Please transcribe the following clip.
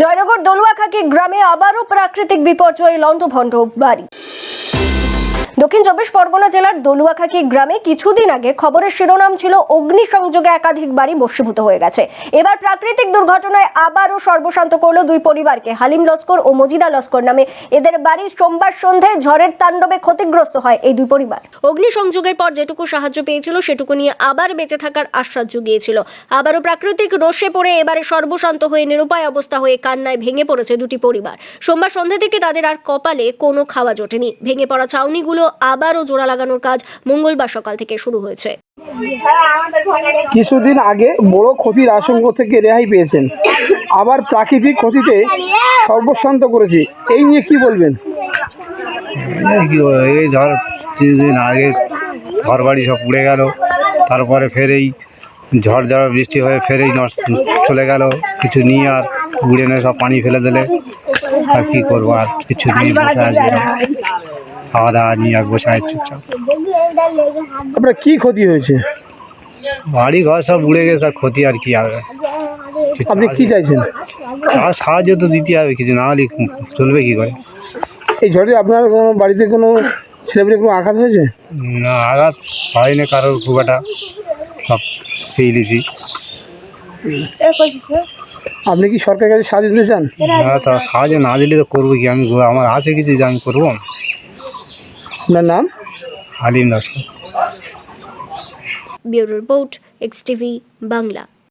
জয়নগর দলুয়াখাকি গ্রামে আবারও প্রাকৃতিক বিপর্যয়ে লণ্ডভণ্ড বাড়ি। দক্ষিণ চব্বিশ পরগনা জেলার দলুয়াখাকি গ্রামে কিছুদিন আগে খবরের শিরোনাম ছিল অগ্নিসংযোগে একাধিক বাড়ি বশীভূত হয়ে গেছে। এবার প্রাকৃতিক দুর্ঘটনায় আবারও সর্বশান্ত করল দুই পরিবারকে। হালিম লস্কর ও মজিদা লস্কর নামে এদের বাড়ি সোমবার সন্ধ্যায় ঝড়ের তাণ্ডবে ক্ষতিগ্রস্ত হয় এই দুই পরিবার। অগ্নিসংযোগের পর যেটুকু সাহায্য পেয়েছিল, সেটুকু নিয়ে আবার বেঁচে থাকার আশ্বাস জুগিয়েছিল। আবারও প্রাকৃতিক রোষে পড়ে এবারে সর্বশান্ত হয়ে নিরুপায় অবস্থা হয়ে কান্নায় ভেঙে পড়েছে দুটি পরিবার। সোমবার সন্ধ্যা থেকে তাদের আর কপালে কোনো খাওয়া জোটেনি। ভেঙে পড়া ছাউনিগুলো আবারও জোড়া লাগানোর কাজ মঙ্গলবার সকাল থেকে শুরু হয়েছে। কিছুদিন আগে বড় ক্ষতির আশঙ্ক থেকে রেহাই পেয়েছেন। আবার প্রাকৃতিক ক্ষতিতে সর্বশান্ত করেছে। এই নিয়ে কি বলবেন? এই ধর কিছুদিন আগে ঘর বাড়ি সব উড়ে গেল তারপরে ফের এই ঝড় ঝড় বৃষ্টি হয়ে ফেরেই নষ্ট চলে গেল কিছু নিয়ে আর উড়ে নিয়ে সব পানি ফেলে দিলে। আর কি করব আর কিছু নিয়ে বসে খাওয়া দাওয়া নিয়ে আর বসে আছি চুপচাপ। আপনার কি ক্ষতি হয়েছে? বাড়ি ঘর সব উড়ে গেছে আর ক্ষতি আর কি হবে আপনি কি চাইছেন? আর সাহায্য তো দিতে হবে কিছু না হলে চলবে কি করে? এই ঝড়ে আপনার কোনো বাড়িতে কোনো ছেলেমেয়ে কোনো আঘাত হয়েছে? না আঘাত হয়নি কারোর খুব একটা সব পেয়ে নিয়েছি আপনি কি সরকারের কাছে সাহায্য দিতে চান? না তা সাহায্য না দিলে তো করব কি? আমি আমার আছে কিছু যে আমি করব? আপনার নাম? Halim Naskar bureau report X TV Bangla.